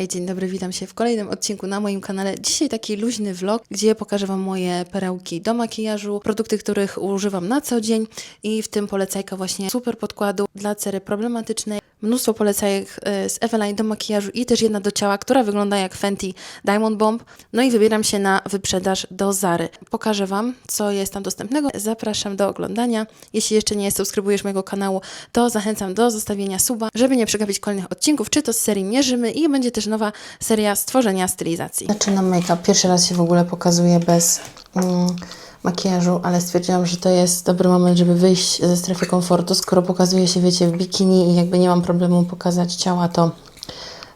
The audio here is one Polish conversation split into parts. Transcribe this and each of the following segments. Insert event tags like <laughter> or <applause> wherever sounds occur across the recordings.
Hej, dzień dobry, witam się w kolejnym odcinku na moim kanale. Dzisiaj taki luźny vlog, gdzie pokażę Wam moje perełki do makijażu, produkty, których używam na co dzień i w tym polecajka właśnie super podkładu dla cery problematycznej. Mnóstwo polecajek e, z Eveline do makijażu i też jedna do ciała, która wygląda jak Fenty Diamond Bomb. No i wybieram się na wyprzedaż do Zary. Pokażę Wam, co jest tam dostępnego. Zapraszam do oglądania. Jeśli jeszcze nie subskrybujesz mojego kanału, to zachęcam do zostawienia suba, żeby nie przegapić kolejnych odcinków, czy to z serii Mierzymy i będzie też nowa seria stworzenia stylizacji. Zaczynam make-up. Pierwszy raz się w ogóle pokazuję bez mm, makijażu, ale stwierdziłam, że to jest dobry moment, żeby wyjść ze strefy komfortu. Skoro pokazuję się, wiecie, w bikini i jakby nie mam problemu pokazać ciała, to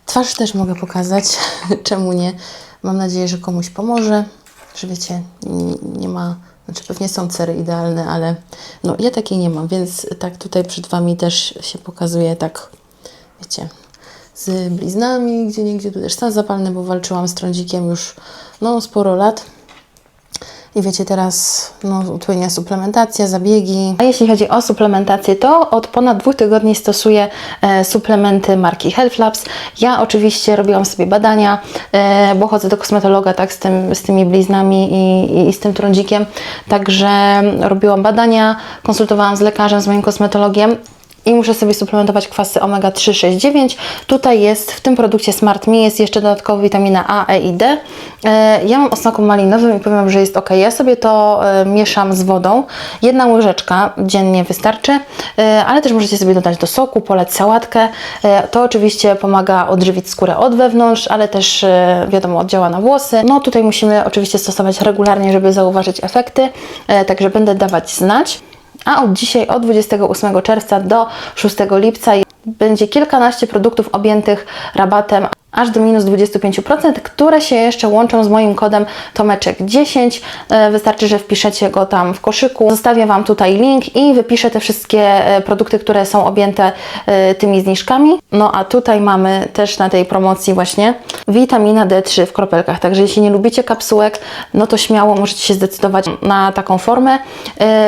twarz też mogę pokazać. <laughs> Czemu nie? Mam nadzieję, że komuś pomoże, że wiecie, nie, nie ma... Znaczy pewnie są cery idealne, ale no ja takiej nie mam, więc tak tutaj przed Wami też się pokazuje tak, wiecie, z bliznami, gdzie niegdzie tu też stan zapalny, bo walczyłam z trądzikiem już no, sporo lat. I wiecie, teraz no, płynie suplementacja, zabiegi. A jeśli chodzi o suplementację, to od ponad dwóch tygodni stosuję e, suplementy marki Health Labs. Ja oczywiście robiłam sobie badania, e, bo chodzę do kosmetologa tak, z, tym, z tymi bliznami i, i, i z tym trądzikiem. Także robiłam badania, konsultowałam z lekarzem, z moim kosmetologiem i muszę sobie suplementować kwasy omega 3, 6, 9. Tutaj jest w tym produkcie Smart Me jest jeszcze dodatkowo witamina A, E i D. E, Ja mam o smaku malinowym i powiem, że jest ok. Ja sobie to e, mieszam z wodą. Jedna łyżeczka dziennie wystarczy, e, ale też możecie sobie dodać do soku, polać sałatkę. To oczywiście pomaga odżywić skórę od wewnątrz, ale też wiadomo oddziała na włosy. No tutaj musimy oczywiście stosować regularnie, żeby zauważyć efekty, także będę dawać znać. A od dzisiaj, od 28 czerwca do 6 lipca będzie kilkanaście produktów objętych rabatem aż do minus 25%, które się jeszcze łączą z moim kodem Tomeczek10. E, Wystarczy, że wpiszecie go tam w koszyku. Zostawię Wam tutaj link i wypiszę te wszystkie e, produkty, które są objęte e, tymi zniżkami. No a tutaj mamy też na tej promocji właśnie witamina D3 w kropelkach. Także jeśli nie lubicie kapsułek, no to śmiało możecie się zdecydować na taką formę.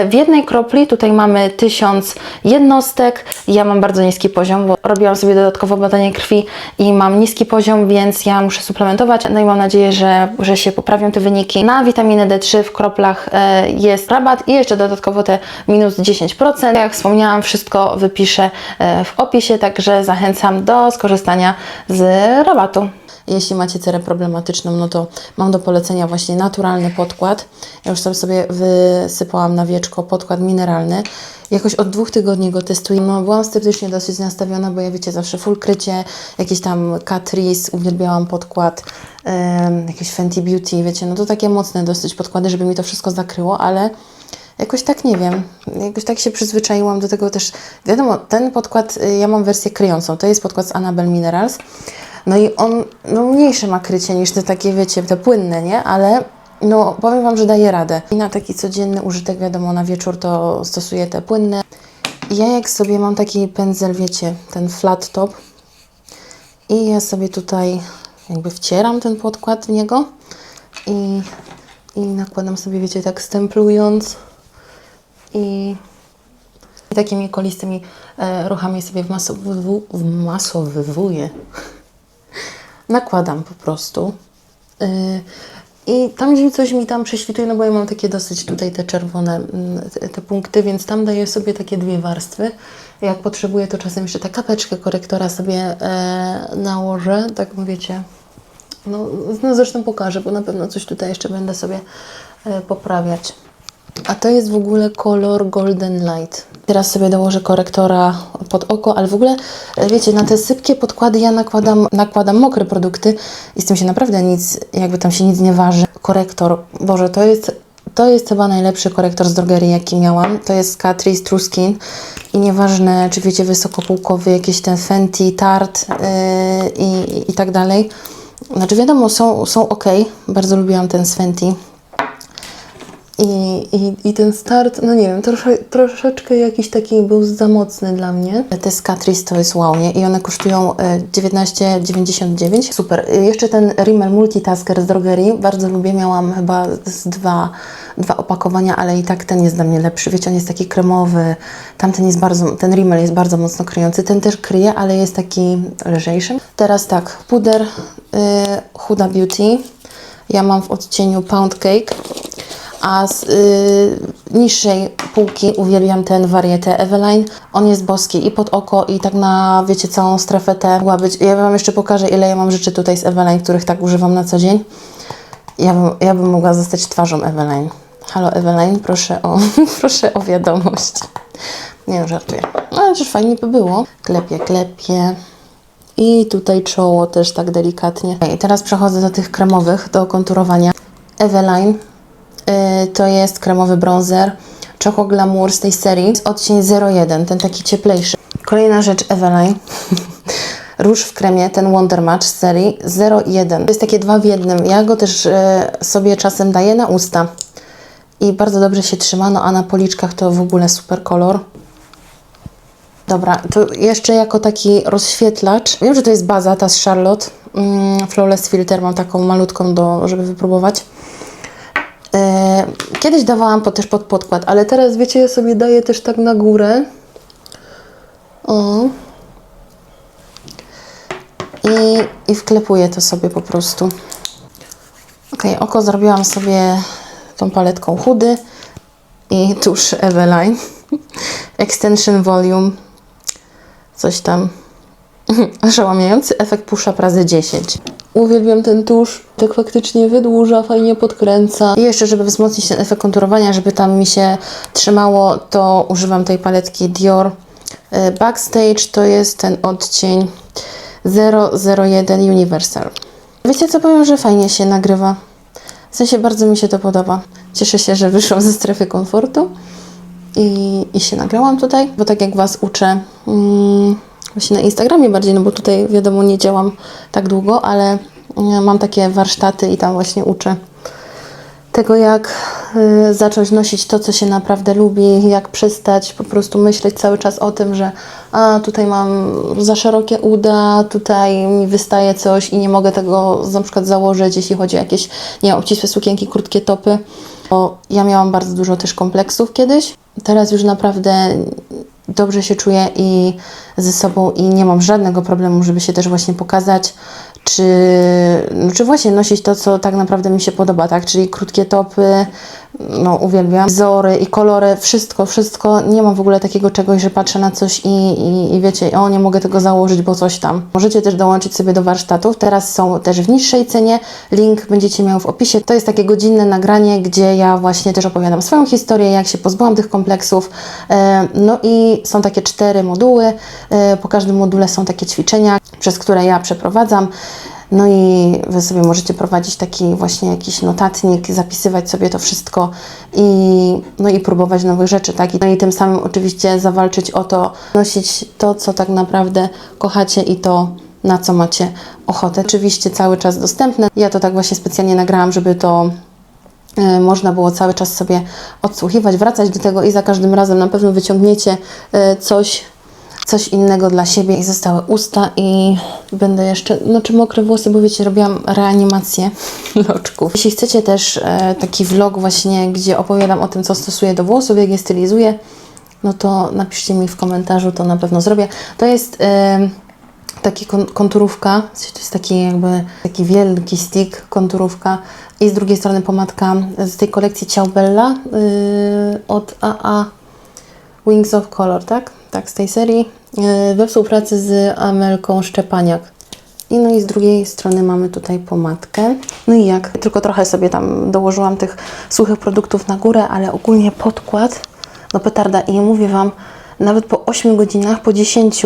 W jednej kropli tutaj mamy 1000 jednostek. Ja mam bardzo niski poziom, bo robiłam sobie dodatkowo badanie krwi i mam niski poziom, więc ja muszę suplementować. No i mam nadzieję, że, że się poprawią te wyniki. Na witaminę D3 w kroplach e, jest rabat i jeszcze dodatkowo te minus 10%. Jak wspomniałam, wszystko wypiszę e, w opisie, także zachęcam do skorzystania z rabatu. Jeśli macie cerę problematyczną, no to mam do polecenia właśnie naturalny podkład. Ja już tam sobie wysypałam na wieczko podkład mineralny. Jakoś od dwóch tygodni go testuję. No, byłam sceptycznie dosyć nastawiona, bo ja wiecie, zawsze full krycie, jakieś tam Catrice, uwielbiałam podkład, em, jakieś Fenty Beauty, wiecie, no to takie mocne dosyć podkłady, żeby mi to wszystko zakryło, ale jakoś tak nie wiem, jakoś tak się przyzwyczaiłam do tego też. Wiadomo, ten podkład, y, ja mam wersję kryjącą, to jest podkład z Annabelle Minerals. No i on no, mniejsze ma krycie niż te takie, wiecie, te płynne, nie? Ale no, powiem Wam, że daje radę. I na taki codzienny użytek, wiadomo, na wieczór to stosuję te płynne. Ja jak sobie mam taki pędzel, wiecie, ten flat top i ja sobie tutaj jakby wcieram ten podkład w niego i, i nakładam sobie, wiecie, tak stemplując i i takimi kolistymi e, ruchami sobie wmasowywu- wmasowywuję nakładam po prostu. Yy, I tam gdzieś coś mi tam prześwituje, no bo ja mam takie dosyć tutaj te czerwone mm, te, punkty, więc tam daję sobie takie dwie warstwy. Jak potrzebuję, to czasem jeszcze tę kapeczkę korektora sobie e, nałożę, tak wiecie. No, no zresztą pokażę, bo na pewno coś tutaj jeszcze będę sobie e, poprawiać. A to jest w ogóle kolor Golden Light. Teraz sobie dołożę korektora pod oko, ale w ogóle, e, wiecie, na te sypkie podkłady ja nakładam, nakładam mokre produkty i z tym się naprawdę nic, jakby tam się nic nie waży. Korektor, Boże, to jest, to jest chyba najlepszy korektor z drogerii, jaki miałam. To jest Catrice True Skin i nieważne, czy wiecie, wysokopółkowy, jakiś ten Fenty, Tarte yy, i, i tak dalej. Znaczy wiadomo, są, są ok, bardzo lubiłam ten z Fenty I, i, I ten start, no nie wiem, trosze, troszeczkę jakiś taki był za mocny dla mnie. Te z Catrice to jest wow, nie? I one kosztują e, 19,99. Super. E, Jeszcze ten Rimmel Multitasker z drogerii, bardzo lubię. Miałam chyba z dwa, dwa opakowania, ale i tak ten jest dla mnie lepszy. Wiecie, on jest taki kremowy, tamten jest bardzo, ten Rimmel jest bardzo mocno kryjący. Ten też kryje, ale jest taki lżejszy. Teraz tak, puder y, Huda Beauty. Ja mam w odcieniu Pound Cake. A z y, niższej półki uwielbiam ten warietę Eveline. On jest boski i pod oko, i tak na, wiecie, całą strefę T mogła być. Ja Wam jeszcze pokażę, ile ja mam rzeczy tutaj z Eveline, których tak używam na co dzień. Ja bym, ja bym mogła zostać twarzą Eveline. Halo Eveline, proszę o, <laughs> proszę o wiadomość. Nie żartuję. No, ale też fajnie by było. Klepie, klepie. I tutaj czoło też tak delikatnie. I teraz przechodzę do tych kremowych, do konturowania. Eveline to jest kremowy bronzer Choco Glamour z tej serii. Odcień 01, ten taki cieplejszy. Kolejna rzecz Eveline. <laughs> Róż w kremie, ten Wonder Match z serii 01. To jest takie dwa w jednym. Ja go też y, sobie czasem daję na usta. I bardzo dobrze się trzyma, no a na policzkach to w ogóle super kolor. Dobra, to jeszcze jako taki rozświetlacz. Wiem, że to jest baza, ta z Charlotte. Mm, Flawless Filter, mam taką malutką, do, żeby wypróbować. Kiedyś dawałam po, też pod podkład, ale teraz, wiecie, ja sobie daję też tak na górę. O. I, I wklepuję to sobie po prostu. Ok, oko zrobiłam sobie tą paletką chudy i tusz Eveline. <laughs> Extension Volume. Coś tam. <laughs> Załamiający efekt pusza razy 10. Uwielbiam ten tusz. Tak faktycznie wydłuża, fajnie podkręca. I jeszcze, żeby wzmocnić ten efekt konturowania, żeby tam mi się trzymało, to używam tej paletki Dior e, Backstage. To jest ten odcień 001 Universal. Wiecie co, powiem, że fajnie się nagrywa. W sensie bardzo mi się to podoba. Cieszę się, że wyszłam ze strefy komfortu i, i się nagrałam tutaj, bo tak jak Was uczę, mm, właśnie na Instagramie bardziej, no bo tutaj wiadomo nie działam tak długo, ale mm, mam takie warsztaty i tam właśnie uczę tego, jak y, zacząć nosić to, co się naprawdę lubi, jak przestać po prostu myśleć cały czas o tym, że a tutaj mam za szerokie uda, tutaj mi wystaje coś i nie mogę tego na przykład założyć, jeśli chodzi o jakieś nie wiem, obcisłe sukienki, krótkie topy. Bo ja miałam bardzo dużo też kompleksów kiedyś. Teraz już naprawdę dobrze się czuję i ze sobą i nie mam żadnego problemu, żeby się też właśnie pokazać, czy, no, czy właśnie nosić to, co tak naprawdę mi się podoba, tak? Czyli krótkie topy, no uwielbiam, wzory i kolory, wszystko, wszystko. Nie mam w ogóle takiego czegoś, że patrzę na coś i, i, i wiecie, o nie mogę tego założyć, bo coś tam. Możecie też dołączyć sobie do warsztatów. Teraz są też w niższej cenie. Link będziecie miał w opisie. To jest takie godzinne nagranie, gdzie ja właśnie też opowiadam swoją historię, jak się pozbyłam tych kompleksów. E, No i są takie cztery moduły. E, Po każdym module są takie ćwiczenia, przez które ja przeprowadzam. No i Wy sobie możecie prowadzić taki właśnie jakiś notatnik, zapisywać sobie to wszystko i, no i próbować nowych rzeczy, tak? No i tym samym oczywiście zawalczyć o to, nosić to, co tak naprawdę kochacie i to, na co macie ochotę. Oczywiście cały czas dostępne. Ja to tak właśnie specjalnie nagrałam, żeby to e, można było cały czas sobie odsłuchiwać, wracać do tego i za każdym razem na pewno wyciągniecie e, coś, coś innego dla siebie i zostały usta i będę jeszcze, znaczy mokre włosy, bo wiecie, robiłam reanimację <laughs> loczków. Jeśli chcecie też e, taki vlog właśnie, gdzie opowiadam o tym, co stosuję do włosów, jak je stylizuję, no to napiszcie mi w komentarzu, to na pewno zrobię. To jest e, taki kon- konturówka, to jest taki jakby taki wielki stick, konturówka i z drugiej strony pomadka z tej kolekcji Ciao Bella yy, od AA Wings of Color, tak? Tak, z tej serii yy, we współpracy z Amelką Szczepaniak. I no i z drugiej strony mamy tutaj pomadkę. No i jak? Tylko trochę sobie tam dołożyłam tych suchych produktów na górę, ale ogólnie podkład, no petarda. I mówię Wam, nawet po 8 godzinach, po 10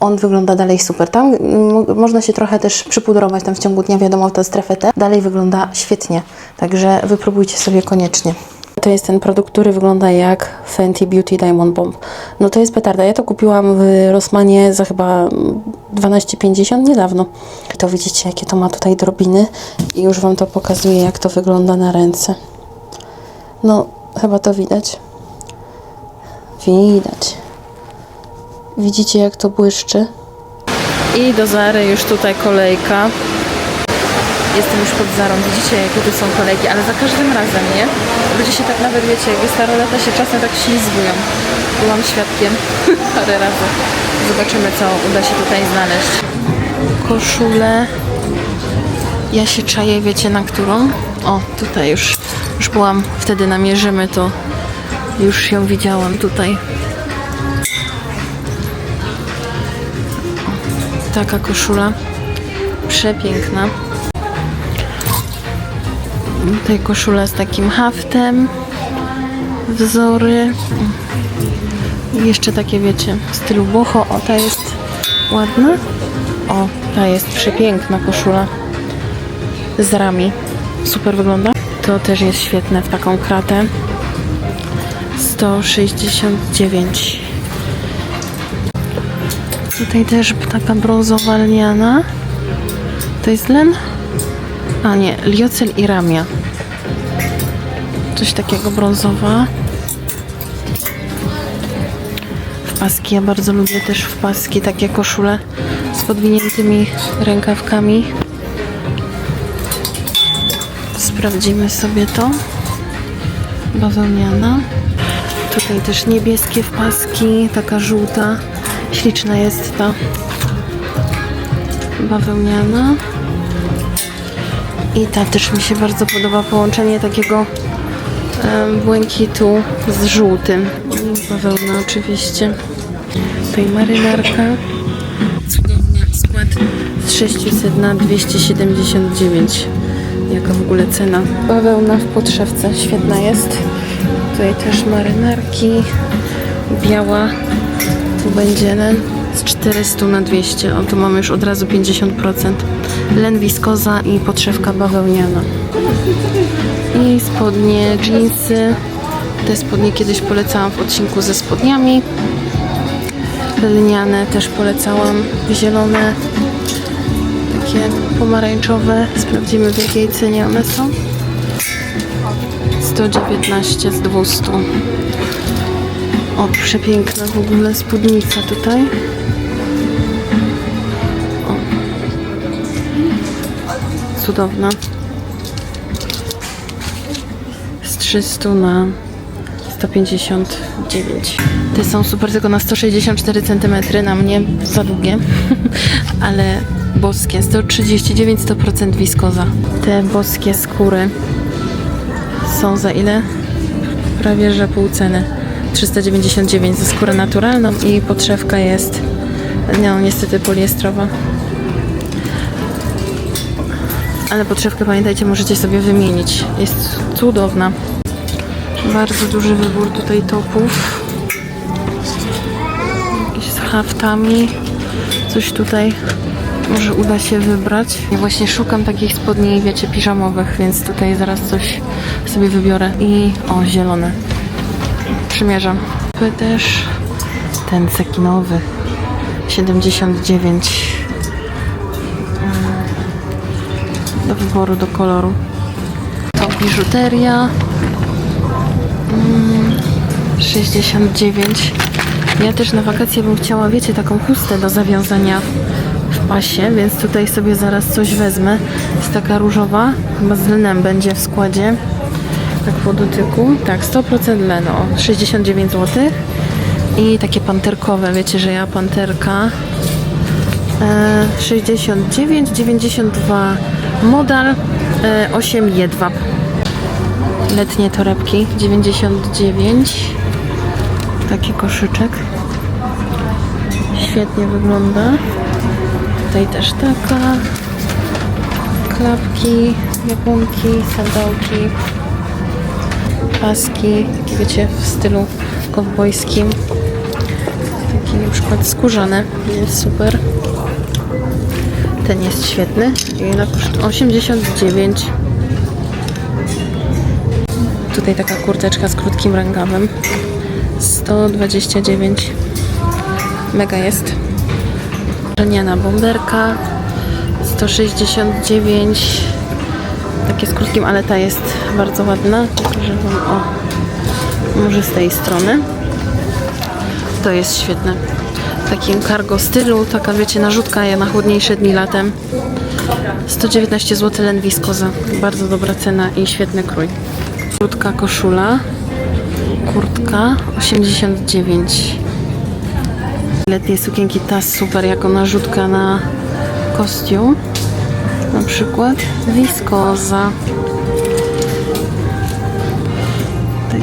on wygląda dalej super. Tam mm, można się trochę też przypudrować tam w ciągu dnia, wiadomo, tę strefę T. Dalej wygląda świetnie, także wypróbujcie sobie koniecznie. To jest ten produkt, który wygląda jak Fenty Beauty Diamond Bomb. No to jest petarda. Ja to kupiłam w Rossmanie za chyba mm, 12,50 niedawno. To widzicie, jakie to ma tutaj drobiny i już Wam to pokazuję, jak to wygląda na ręce. No, chyba to widać. Widać. Widzicie, jak to błyszczy? I do Zary już tutaj kolejka. Jestem już pod Zarą. Widzicie, jakie tu są kolejki, ale za każdym razem, nie? Ludzie się tak nawet, wiecie, jak jest ta roleta, się czasem tak ślizgują. Byłam świadkiem <laughs> parę razy. Zobaczymy, co uda się tutaj znaleźć. Koszule. Ja się czaję, wiecie, na którą? O, tutaj już, już byłam wtedy namierzymy, to już ją widziałam tutaj. Taka koszula. Przepiękna. Tutaj koszula z takim haftem. Wzory. Jeszcze takie, wiecie, w stylu boho. O, ta jest ładna. O, ta jest przepiękna koszula. Z rami. Super wygląda. To też jest świetne w taką kratę. 169. Tutaj też taka brązowa lniana. To jest len? A nie, liocel i ramia. Coś takiego brązowa. W paski, ja bardzo lubię też w paski takie koszule z podwiniętymi rękawkami. Sprawdzimy sobie to. Bawełniana. Tutaj też niebieskie w paski, taka żółta. Śliczna jest ta bawełniana. I ta też mi się bardzo podoba połączenie takiego błękitu z żółtym. I bawełna oczywiście. Tutaj marynarka. Cudowny skład z 600 na 279. Jaka w ogóle cena? Bawełna w podszewce, świetna jest. Tutaj też marynarki. Biała. Tu będzie z 400 na 200. O, tu mamy już od razu 50%. Len wiskoza i podszewka bawełniana. I spodnie, jeansy. Te spodnie kiedyś polecałam w odcinku ze spodniami. Lniane też polecałam. Zielone. Takie pomarańczowe. Sprawdzimy w jakiej cenie one są. 119 z 200. O, przepiękna w ogóle spódnica tutaj. O. Cudowna. Z 300 na 159. Te są super tylko na 164 cm, na mnie za długie, <laughs> ale boskie. 139, 100% wiskoza. Te boskie skóry są za ile? Prawie że pół ceny. 399 za skórę naturalną i podszewka jest no niestety poliestrowa. Ale podszewkę pamiętajcie, możecie sobie wymienić. Jest cudowna. Bardzo duży wybór tutaj topów. Jakieś z haftami. Coś tutaj może uda się wybrać. I właśnie szukam takich spodni, wiecie, piżamowych, więc tutaj zaraz coś sobie wybiorę. I o, zielone. Przymierzam. Tu też ten cekinowy. 79 Mm, do wyboru, do koloru. To biżuteria. Mm, 69. Ja też na wakacje bym chciała, wiecie, taką chustę do zawiązania w pasie, więc tutaj sobie zaraz coś wezmę. Jest taka różowa, chyba z lnem będzie w składzie. Tak po dotyku. Tak, 100% leno, 69 zł. I takie panterkowe, wiecie, że ja panterka. E, 69, 92 modal, e, 8 jedwab. Letnie torebki 99. Taki koszyczek. Świetnie wygląda. Tutaj też taka. Klapki, japonki, sandałki, paski, takie wiecie w stylu kowbojskim. Taki na przykład skórzane, jest super. Ten jest świetny. Ile kosztuje? 89. Tutaj taka kurteczka z krótkim rękawem. 129. Mega jest. Lniana bomberka. 169. Takie takie z krótkim, ale ta jest bardzo ładna. Pokażę Wam o, może z tej strony. To jest świetne. W takim cargo stylu, taka wiecie, narzutka ja na chłodniejsze dni latem. 119 zł len wiskoza. Bardzo dobra cena i świetny krój. Krótka koszula. Kurtka 89. Letnie sukienki ta super jako narzutka na kostium. Na przykład wiskoza.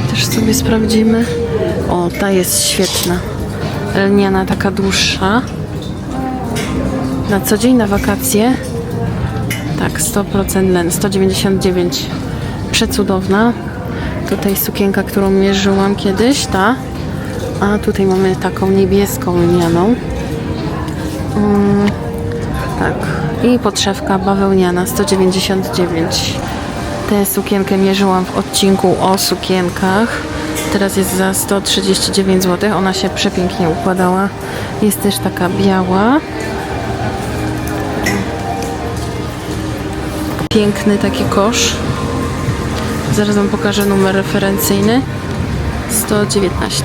Też sobie sprawdzimy. O, ta jest świetna. Lniana, taka dłuższa. Na co dzień, na wakacje. Tak, 100% len, 199. Przecudowna. Tutaj sukienka, którą mierzyłam kiedyś, ta. A tutaj mamy taką niebieską lnianą. Mm, tak. I podszewka bawełniana 199. Tę sukienkę mierzyłam w odcinku o sukienkach. Teraz jest za 139 zł. Ona się przepięknie układała. Jest też taka biała. Piękny taki kosz. Zaraz Wam pokażę numer referencyjny. 119.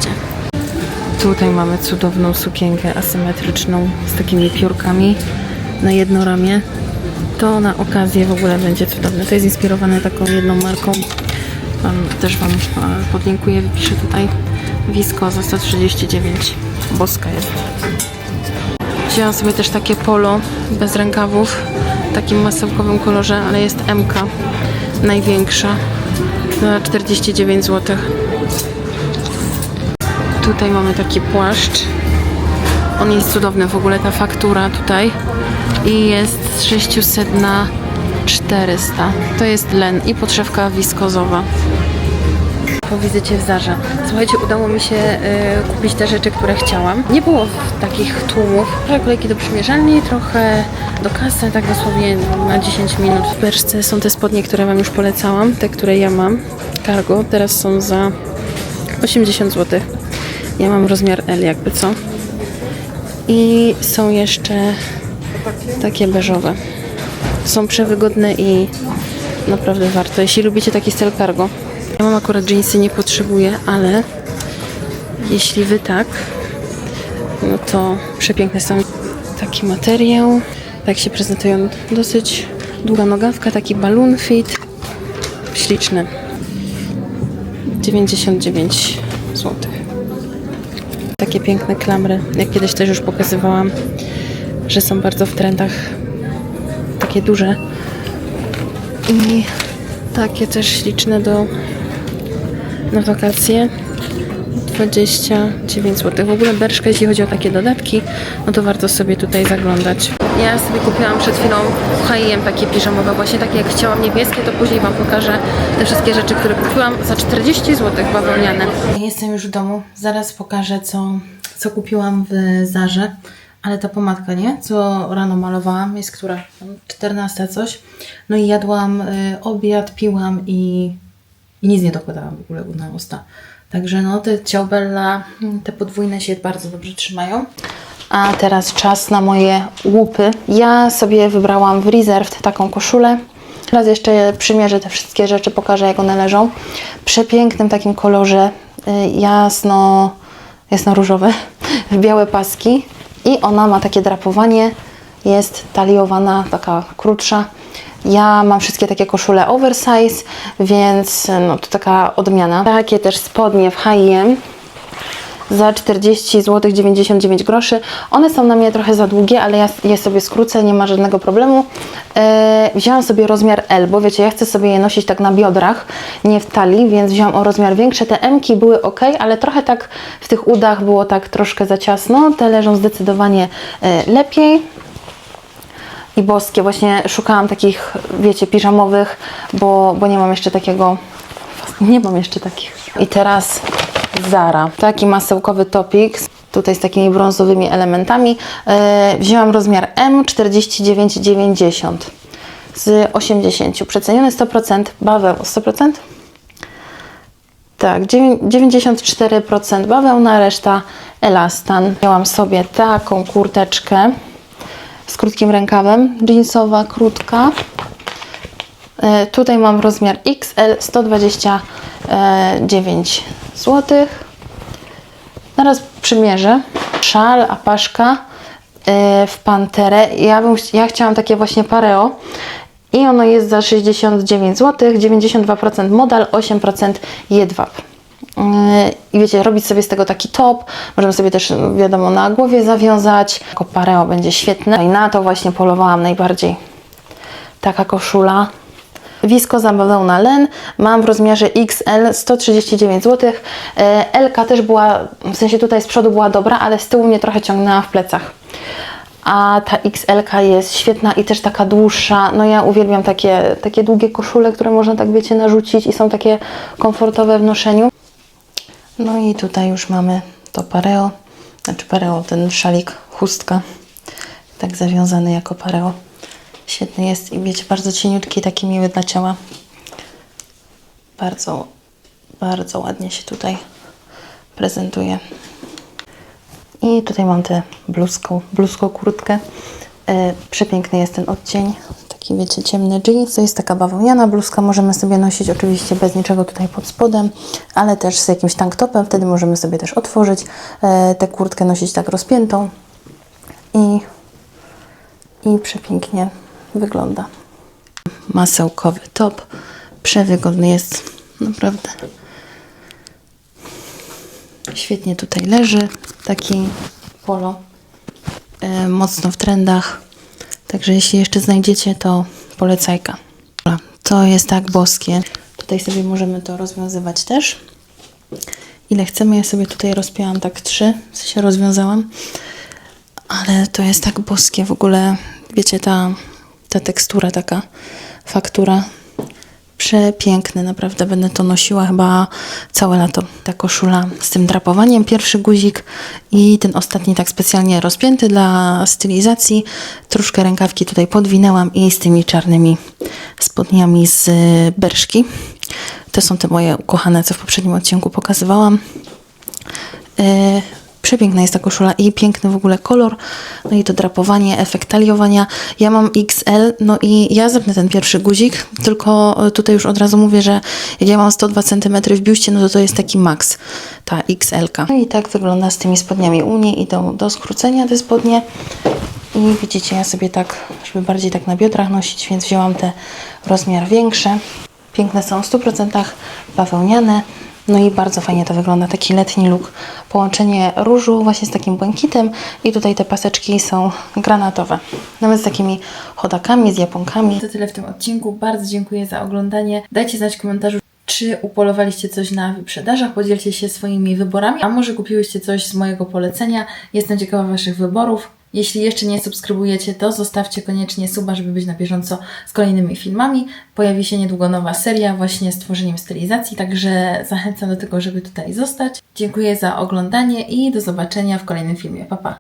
Tutaj mamy cudowną sukienkę asymetryczną z takimi piórkami na jedno ramię. To na okazję w ogóle będzie cudowne. To jest inspirowane taką jedną marką. Też Wam e, podlinkuję, wypiszę tutaj. Wisko za 139. Boska jest. Wzięłam sobie też takie polo bez rękawów w takim masełkowym kolorze, ale jest MK największa za 49 zł. Tutaj mamy taki płaszcz. On jest cudowny w ogóle, ta faktura tutaj. I jest z 600 na 400. To jest len i podszewka wiskozowa. Po wizycie w Zarze. Słuchajcie, udało mi się y, kupić te rzeczy, które chciałam. Nie było takich tłumów. Trochę kolejki do przymierzalni, trochę do kasy, tak dosłownie na 10 minut. W Berszce są te spodnie, które Wam już polecałam, te, które ja mam. Cargo. Teraz są za 80 zł. Ja mam rozmiar L, jakby co. I są jeszcze takie beżowe. Są przewygodne i naprawdę warto. Jeśli lubicie taki styl cargo. Ja mam akurat jeansy, nie potrzebuję, ale jeśli wy tak, no to przepiękne są. Taki materiał. Tak się prezentują. Dosyć długa nogawka, taki balloon fit. Śliczny. 99 zł. Takie piękne klamry, jak kiedyś też już pokazywałam, że są bardzo w trendach. Takie duże. I takie też śliczne do na wakacje. 29 zł. W ogóle Berszka, jeśli chodzi o takie dodatki, no to warto sobie tutaj zaglądać. Ja sobie kupiłam przed chwilą H&M takie piżamowe, właśnie takie jak chciałam niebieskie, to później Wam pokażę te wszystkie rzeczy, które kupiłam za 40 zł bawełniane. Jestem już w domu, zaraz pokażę co, co kupiłam w Zarze. Ale ta pomadka, nie? Co rano malowałam, jest która? Tam 14 coś. No i jadłam y, obiad, piłam i, i nic nie dokładałam w ogóle na usta. Także no te ciaubella, mm, te podwójne się bardzo dobrze trzymają. A teraz czas na moje łupy. Ja sobie wybrałam w Reserved taką koszulę. Teraz jeszcze przymierzę te wszystkie rzeczy, pokażę jak one leżą. Przepięknym takim kolorze y, jasno, jasno-różowy, w <laughs> białe paski. I ona ma takie drapowanie, jest taliowana, taka krótsza. Ja mam wszystkie takie koszule oversize, więc no to taka odmiana. Takie też spodnie w H&M za 40 zł 99 groszy. One są na mnie trochę za długie, ale ja je sobie skrócę, nie ma żadnego problemu. E, wzięłam sobie rozmiar L, bo wiecie, ja chcę sobie je nosić tak na biodrach, nie w talii, więc wziąłam o rozmiar większe. Te M-ki były ok, ale trochę tak w tych udach było tak troszkę za ciasno. Te leżą zdecydowanie e, lepiej i boskie. Właśnie szukałam takich, wiecie, piżamowych, bo, bo nie mam jeszcze takiego, <laughs> nie mam jeszcze takich. I teraz Zara. Taki masełkowy topik, tutaj z takimi brązowymi elementami. Yy, wzięłam rozmiar M 49,90 z 80. Przeceniony 100%, baweł 100%? Tak, dziewię- 94% bawełna, reszta elastan. Miałam sobie taką kurteczkę z krótkim rękawem, jeansowa, krótka. E, Tutaj mam rozmiar XL 129 zł. Zaraz przymierzę. Szal, apaszka e, w panterę. Ja, bym, ja chciałam takie właśnie pareo. I ono jest za 69 zł, 92% modal, 8% jedwab. Yy, I wiecie, robić sobie z tego taki top. Możemy sobie też, wiadomo, na głowie zawiązać. Jako pareo będzie świetne. I na to właśnie polowałam najbardziej. Taka koszula. Wiskoza bawełna len. Mam w rozmiarze XL 139 zł. LK też była, w sensie tutaj z przodu była dobra, ale z tyłu mnie trochę ciągnęła w plecach. A ta XL jest świetna i też taka dłuższa. No ja uwielbiam takie, takie długie koszule, które można tak wiecie narzucić i są takie komfortowe w noszeniu. No i tutaj już mamy to pareo, znaczy pareo, ten szalik, chustka, tak zawiązany jako pareo. Świetny jest i wiecie, bardzo cieniutki, taki miły dla ciała. Bardzo, bardzo ładnie się tutaj prezentuje. I tutaj mam tę bluzką, bluzką kurtkę. E, przepiękny jest ten odcień. Taki wiecie, ciemny jeans. To jest taka bawełniana bluzka. Możemy sobie nosić oczywiście bez niczego tutaj pod spodem, ale też z jakimś tank topem. Wtedy możemy sobie też otworzyć e, tę kurtkę, nosić tak rozpiętą. I, I przepięknie wygląda. Masełkowy top. Przewygodny jest. Naprawdę. Świetnie tutaj leży. Taki polo. E, mocno w trendach. Także jeśli jeszcze znajdziecie, to polecajka. To jest tak boskie. Tutaj sobie możemy to rozwiązywać też. Ile chcemy, ja sobie tutaj rozpięłam tak trzy, w sensie rozwiązałam. Ale to jest tak boskie w ogóle, wiecie, ta, ta tekstura taka, faktura. Przepiękne, naprawdę będę to nosiła chyba całe lato. Ta koszula z tym drapowaniem, pierwszy guzik i ten ostatni tak specjalnie rozpięty dla stylizacji. Troszkę rękawki tutaj podwinęłam i z tymi czarnymi spodniami z y, berszki. To są te moje ukochane, co w poprzednim odcinku pokazywałam. Yy, Przepiękna jest ta koszula i piękny w ogóle kolor. No i to drapowanie, efekt taliowania. Ja mam XL, no i ja zepnę ten pierwszy guzik, tylko e, tutaj już od razu mówię, że jak ja mam 102 cm w biuście, no to to jest taki max, ta XL. -ka. No i tak wygląda z tymi spodniami. U mnie idą do skrócenia te spodnie. I widzicie, ja sobie tak, żeby bardziej tak na biodrach nosić, więc wzięłam te rozmiar większe. Piękne są w 100% bawełniane. No i bardzo fajnie to wygląda, taki letni look. Połączenie różu właśnie z takim błękitem i tutaj te paseczki są granatowe. Nawet z takimi chodakami, z japonkami. To tyle w tym odcinku. Bardzo dziękuję za oglądanie. Dajcie znać w komentarzu, czy upolowaliście coś na wyprzedażach, podzielcie się swoimi wyborami, a może kupiłyście coś z mojego polecenia. Jestem ciekawa Waszych wyborów. Jeśli jeszcze nie subskrybujecie, to zostawcie koniecznie suba, żeby być na bieżąco z kolejnymi filmami. Pojawi się niedługo nowa seria właśnie z tworzeniem stylizacji, także zachęcam do tego, żeby tutaj zostać. Dziękuję za oglądanie i do zobaczenia w kolejnym filmie. Pa, pa!